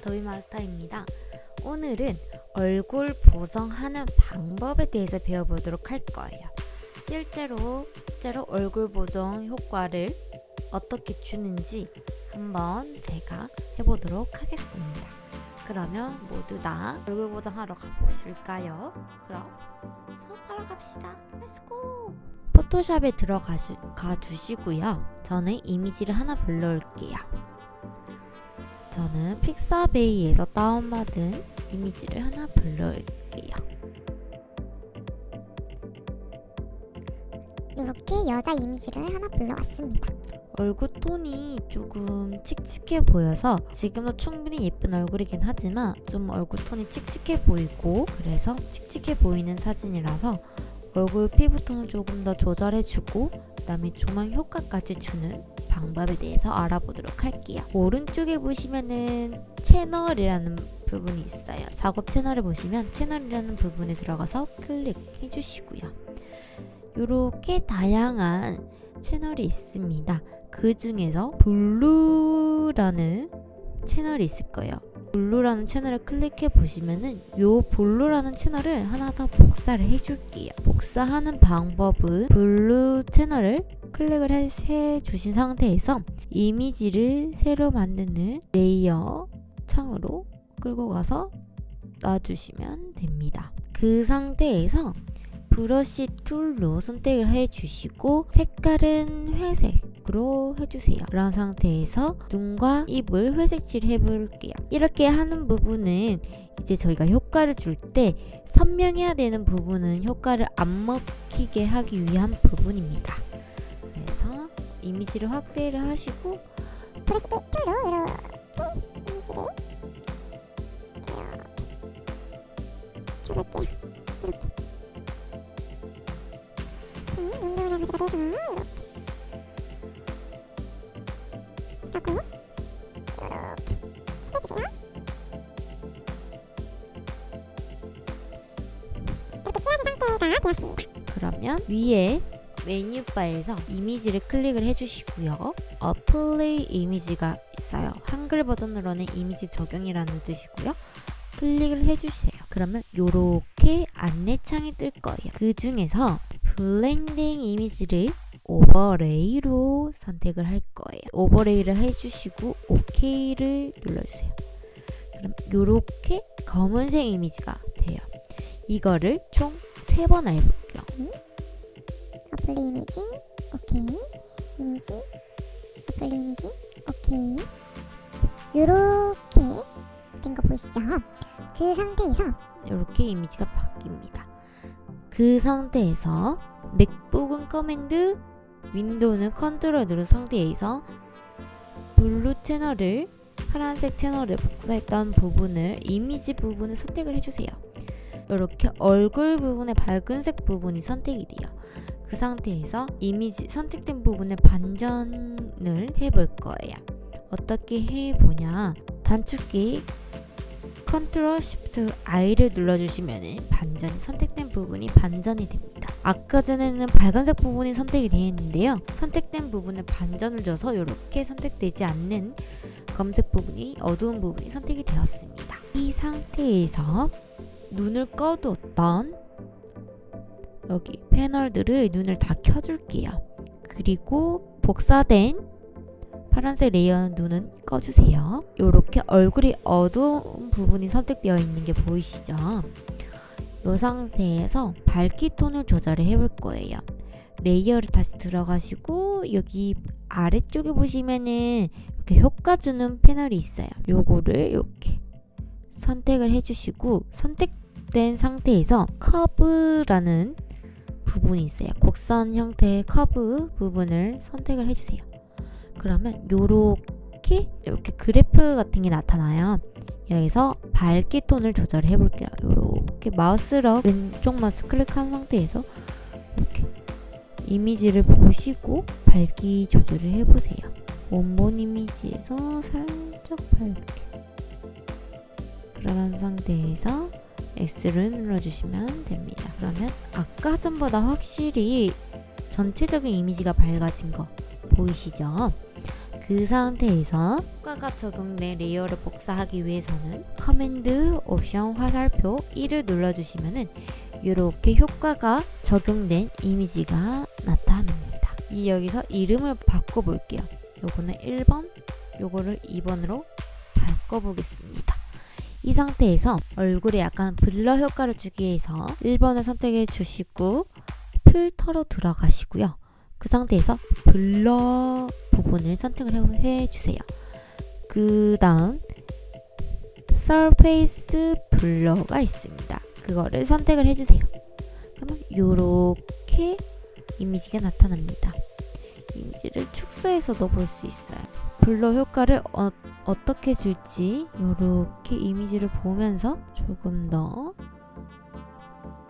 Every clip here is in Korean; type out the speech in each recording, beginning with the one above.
더위마스터입니다. 오늘은 얼굴 보정하는 방법에 대해서 배워보도록 할 거예요. 실제로, 실제로 얼굴 보정 효과를 어떻게 주는지 한번 제가 해보도록 하겠습니다. 그러면 모두 다 얼굴 보정하러 가보실까요? 그럼 수업하러 갑시다. 렛츠고! 포토샵에 들어가 주시고요. 저는 이미지를 하나 불러올게요. 저는 픽사베이에서 다운받은 이미지를 하나 불러올게요. 이렇게 여자 이미지를 하나 불러왔습니다. 얼굴 톤이 조금 칙칙해 보여서 지금도 충분히 예쁜 얼굴이긴 하지만 좀 얼굴 톤이 칙칙해 보이고 그래서 칙칙해 보이는 사진이라서 얼굴 피부톤을 조금 더 조절해주고 그다음에 조명 효과까지 주는 방법에 대해서 알아보도록 할게요. 오른쪽에 보시면은 채널이라는 부분이 있어요. 작업 채널을 보시면 채널이라는 부분에 들어가서 클릭해 주시고요. 이렇게 다양한 채널이 있습니다. 그 중에서 블루라는 채널이 있을 거예요. 블루라는 채널을 클릭해 보시면은 요 블루라는 채널을 하나 더 복사를 해줄게요. 복사하는 방법은 블루 채널을 클릭을 해, 해 주신 상태에서 이미지를 새로 만드는 레이어 창으로 끌고 가서 놔주시면 됩니다. 그 상태에서 브러쉬 툴로 선택을 해주시고 색깔은 회색 으로 해주세요. 그런 상태에서 눈과 입을 회색칠 해볼게요. 이렇게 하는 부분은 이제 저희가 효과를 줄 때 선명해야 되는 부분은 효과를 안 먹히게 하기 위한 부분입니다. 그래서 이미지를 확대를 하시고 브러쉬 툴로 이렇게 이미지를 이렇게 줘볼게요. 이렇게. 음, 눈동자 대서 이렇게. 위에 메뉴바에서 이미지를 클릭을 해주시고요. 어플레이 이미지가 있어요. 한글 버전으로는 이미지 적용이라는 뜻이고요. 클릭을 해주세요. 그러면 이렇게 안내창이 뜰 거예요. 그 중에서 블렌딩 이미지를 오버레이로 선택을 할 거예요. 오버레이를 해주시고 OK를 눌러주세요. 그럼 이렇게 검은색 이미지가 돼요. 이거를 총 3번 해볼게요. 어플리 이미지 오케이 이미지 어플리 이미지 오케이 요렇게 된 거 보이시죠? 그 상태에서 이렇게 이미지가 바뀝니다. 그 상태에서 맥북은 커맨드, 윈도우는 컨트롤 누른 상태에서 블루 채널을 파란색 채널을 복사했던 부분을 이미지 부분을 선택을 해주세요. 이렇게 얼굴 부분의 밝은색 부분이 선택이 돼요. 그 상태에서 이미지 선택된 부분을 반전을 해볼 거예요. 어떻게 해보냐 단축키 컨트롤 시프트 I를 눌러주시면 반전이 선택된 부분이 반전이 됩니다. 아까 전에는 빨간색 부분이 선택이 되어 있는데요. 선택된 부분을 반전을 줘서 이렇게 선택되지 않는 검색 부분이 어두운 부분이 선택이 되었습니다. 이 상태에서 눈을 꺼두었던 여기 패널들을 눈을 다 켜줄게요. 그리고 복사된 파란색 레이어 눈은 꺼주세요. 이렇게 얼굴이 어두운 부분이 선택되어 있는 게 보이시죠? 이 상태에서 밝기 톤을 조절을 해볼 거예요. 레이어를 다시 들어가시고 여기 아래쪽에 보시면은 이렇게 효과 주는 패널이 있어요. 요거를 이렇게 선택을 해주시고 선택된 상태에서 커브라는 부분이 있어요. 곡선 형태의 커브 부분을 선택을 해주세요. 그러면 요렇게 이렇게 그래프 같은 게 나타나요. 여기서 밝기 톤을 조절해 볼게요. 요렇게 마우스로 왼쪽 마우스 클릭한 상태에서 이렇게 이미지를 보시고 밝기 조절을 해 보세요. 원본 이미지에서 살짝 밝게 그런 상태에서 X를 눌러주시면 됩니다. 그러면 아까 전보다 확실히 전체적인 이미지가 밝아진 거 보이시죠? 그 상태에서 효과가 적용된 레이어를 복사하기 위해서는 커맨드 옵션 화살표 1을 눌러주시면은 이렇게 효과가 적용된 이미지가 나타납니다. 이 여기서 이름을 바꿔볼게요. 요거는 1번, 요거를 2번으로 바꿔보겠습니다. 이 상태에서 얼굴에 약간 블러 효과를 주기 위해서 1번을 선택해 주시고 필터로 들어가시고요. 그 상태에서 블러 부분을 선택을 해- 해주세요. 그 다음 서페이스 블러가 있습니다. 그거를 선택을 해주세요. 그러면 이렇게 이미지가 나타납니다. 이미지를 축소해서도 볼 수 있어요. 블러 효과를 어, 어떻게 줄지 이렇게 이미지를 보면서 조금 더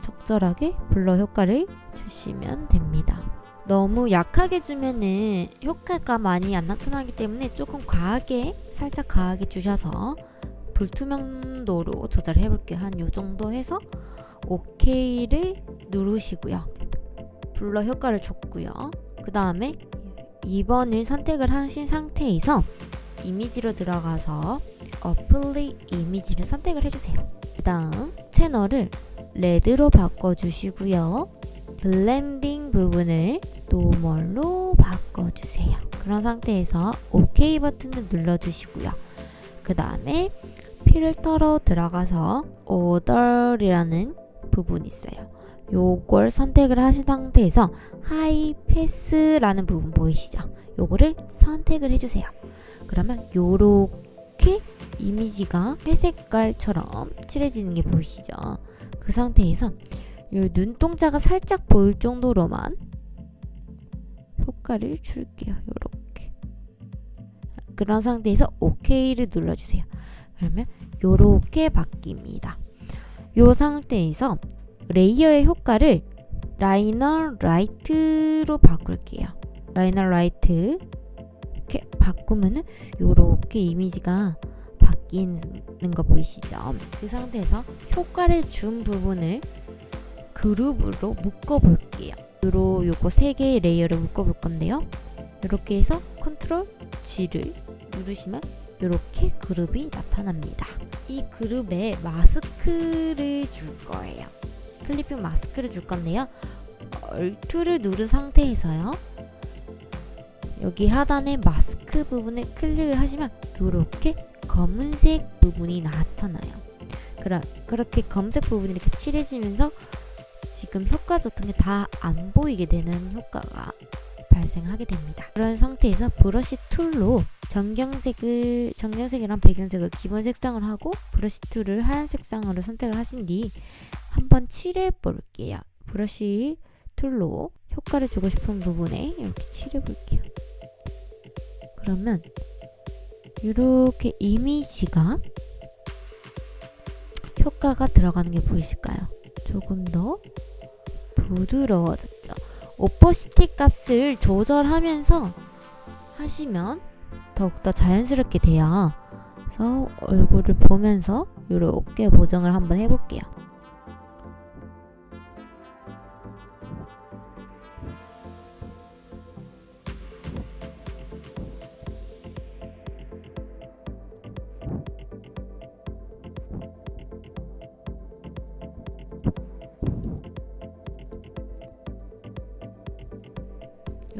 적절하게 블러 효과를 주시면 됩니다. 너무 약하게 주면은 효과가 많이 안 나타나기 때문에 조금 과하게 살짝 과하게 주셔서 불투명도로 조절해 볼게요. 한 요 정도 해서 OK를 누르시고요. 블러 효과를 줬고요. 그 다음에 2번을 선택을 하신 상태에서 이미지로 들어가서 어플리 이미지를 선택을 해주세요. 그 다음 채널을 레드로 바꿔주시고요. 블렌딩 부분을 노멀로 바꿔주세요. 그런 상태에서 OK 버튼을 눌러주시고요. 그 다음에 필터로 들어가서 오더이라는 부분이 있어요. 요걸 선택을 하신 상태에서 하이 패스라는 부분 보이시죠? 요거를 선택을 해주세요. 그러면 요렇게 이미지가 회색깔처럼 칠해지는 게 보이시죠? 그 상태에서 요 눈동자가 살짝 보일 정도로만 효과를 줄게요. 요렇게. 그런 상태에서 OK를 눌러주세요. 그러면 요렇게 바뀝니다. 요 상태에서 레이어의 효과를 라이너 라이트로 바꿀게요. 라이너 라이트 이렇게 바꾸면은 요렇게 이미지가 바뀌는 거 보이시죠? 그 상태에서 효과를 준 부분을 그룹으로 묶어 볼게요. 요로 요거 세 개의 레이어를 묶어 볼 건데요. 이렇게 해서 컨트롤 G를 누르시면 이렇게 그룹이 나타납니다. 이 그룹에 마스크를 줄 거예요. 클리핑 마스크를 줄 건데요. 얼투를 누른 상태에서요. 여기 하단에 마스크 부분을 클릭을 하시면 이렇게 검은색 부분이 나타나요. 그럼 그렇게 검색 부분이 이렇게 칠해지면서 지금 효과 줬던 게 다 안 보이게 되는 효과가 발생하게 됩니다. 그런 상태에서 브러쉬 툴로 정경색을 정경색이랑 배경색을 기본 색상을 하고 브러쉬 툴을 하얀 색상으로 선택을 하신 뒤 한번 칠해 볼게요. 브러쉬 툴로 효과를 주고 싶은 부분에 이렇게 칠해 볼게요. 그러면 이렇게 이미지가 효과가 들어가는 게 보이실까요? 조금 더 부드러워졌죠. 오퍼시티 값을 조절하면서 하시면 더욱더 자연스럽게 돼요. 그래서 얼굴을 보면서 이렇게 보정을 한번 해볼게요.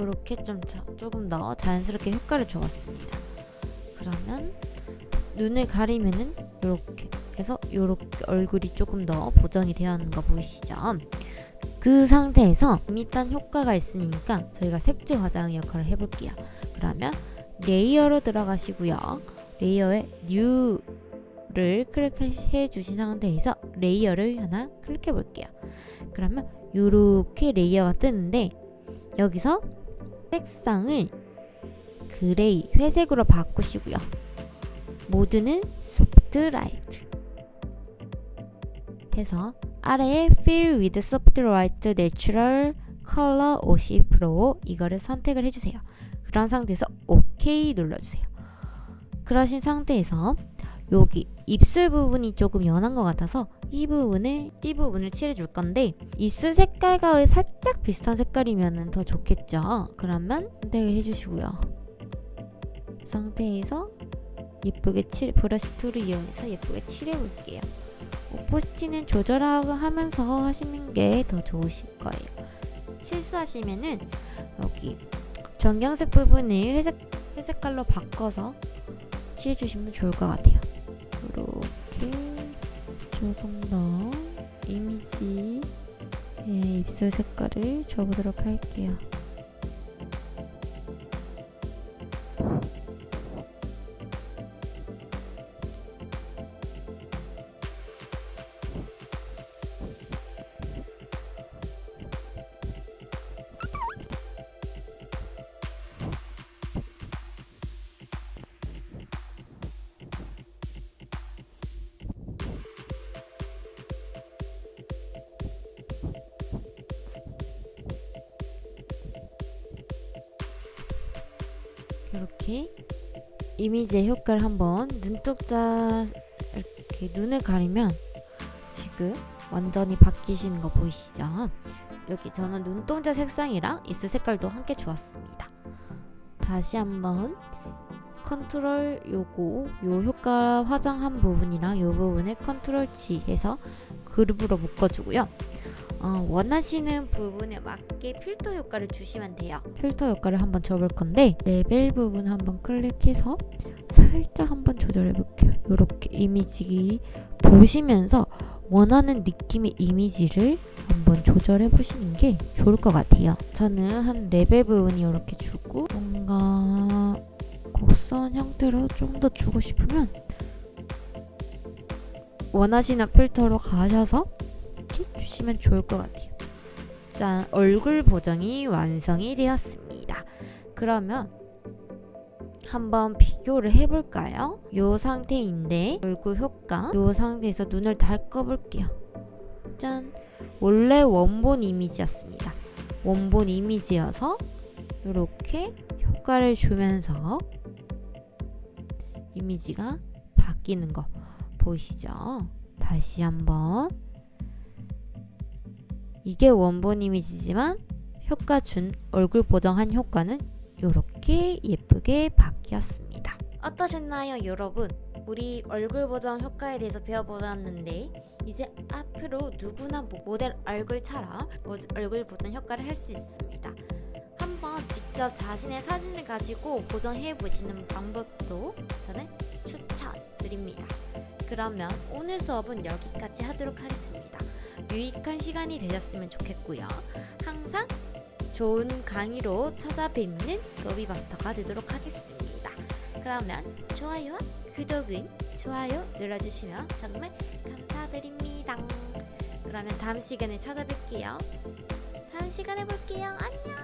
이렇게 좀 자- 조금 더 자연스럽게 효과를 줘봤습니다. 그러면 눈을 가리면은 이렇게 해서 이렇게 얼굴이 조금 더 보정이 되어 있는 거 보이시죠? 그 상태에서 일단 효과가 있으니까 저희가 색조 화장 역할을 해볼게요. 그러면 레이어로 들어가시고요. 레이어에 뉴를 클릭해 주신 상태에서 레이어를 하나 클릭해 볼게요. 그러면 이렇게 레이어가 뜨는데 여기서 색상을 그레이 회색으로 바꾸시고요. 모드는 소프트 라이트 해서 아래에 Fill with Soft Light Natural Color 50% 이거를 선택을 해주세요. 그런 상태에서 OK 눌러주세요. 그러신 상태에서 여기 입술 부분이 조금 연한 것 같아서 이 부분을 이 부분을 칠해줄 건데 입술 색깔과 살짝 비슷한 색깔이면 더 좋겠죠. 그러면 선택을 해주시고요. 상태에서 예쁘게 칠 브러쉬 툴을 이용해서 예쁘게 칠해 볼게요. 오포스티는 조절하면서 하시는 게 더 좋으실 거예요. 실수하시면은 여기 전경색 부분을 회색 회색깔로 바꿔서 칠해 주시면 좋을 것 같아요. 조금 더 이미지의 입술 색깔을 줘보도록 할게요. 이렇게 이미지의 효과를 한번 눈동자 이렇게 눈을 가리면 지금 완전히 바뀌시는 거 보이시죠? 여기 저는 눈동자 색상이랑 입술 색깔도 함께 주었습니다. 다시 한번 컨트롤 요거 요 효과 화장한 부분이랑 요 부분을 컨트롤 G 해서 그룹으로 묶어주고요. 어, 원하시는 부분에 맞게 필터 효과를 주시면 돼요. 필터 효과를 한번 줘볼 건데 레벨 부분 한번 클릭해서 살짝 한번 조절해 볼게요. 이렇게 이미지 보시면서 원하는 느낌의 이미지를 한번 조절해 보시는 게 좋을 것 같아요. 저는 한 레벨 부분이 이렇게 주고 뭔가 곡선 형태로 좀 더 주고 싶으면 원하시는 필터로 가셔서 이렇게 주시면 좋을 것 같아요. 짠, 얼굴 보정이 완성이 되었습니다. 그러면 한번 비교를 해볼까요? 요 상태인데 얼굴 효과 요 상태에서 눈을 달 꺼볼게요. 짠, 원래 원본 이미지였습니다. 원본 이미지여서 이렇게 효과를 주면서 이미지가 바뀌는 거 보이시죠? 다시 한번 이게 원본 이미지지만 효과 준 얼굴 보정한 효과는 이렇게 예쁘게 바뀌었습니다. 어떠셨나요, 여러분? 우리 얼굴 보정 효과에 대해서 배워보았는데 이제 앞으로 누구나 모- 모델 얼굴처럼 모- 얼굴 보정 효과를 할 수 있습니다. 한번 직접 자신의 사진을 가지고 보정해 보시는 방법도 저는 추천드립니다. 그러면 오늘 수업은 여기까지 하도록 하겠습니다. 유익한 시간이 되셨으면 좋겠고요. 항상 좋은 강의로 찾아뵙는 거비마스터가 되도록 하겠습니다. 그러면 좋아요와 구독은 좋아요 눌러주시면 정말 감사드립니다. 그러면 다음 시간에 찾아뵐게요. 다음 시간에 볼게요. 안녕.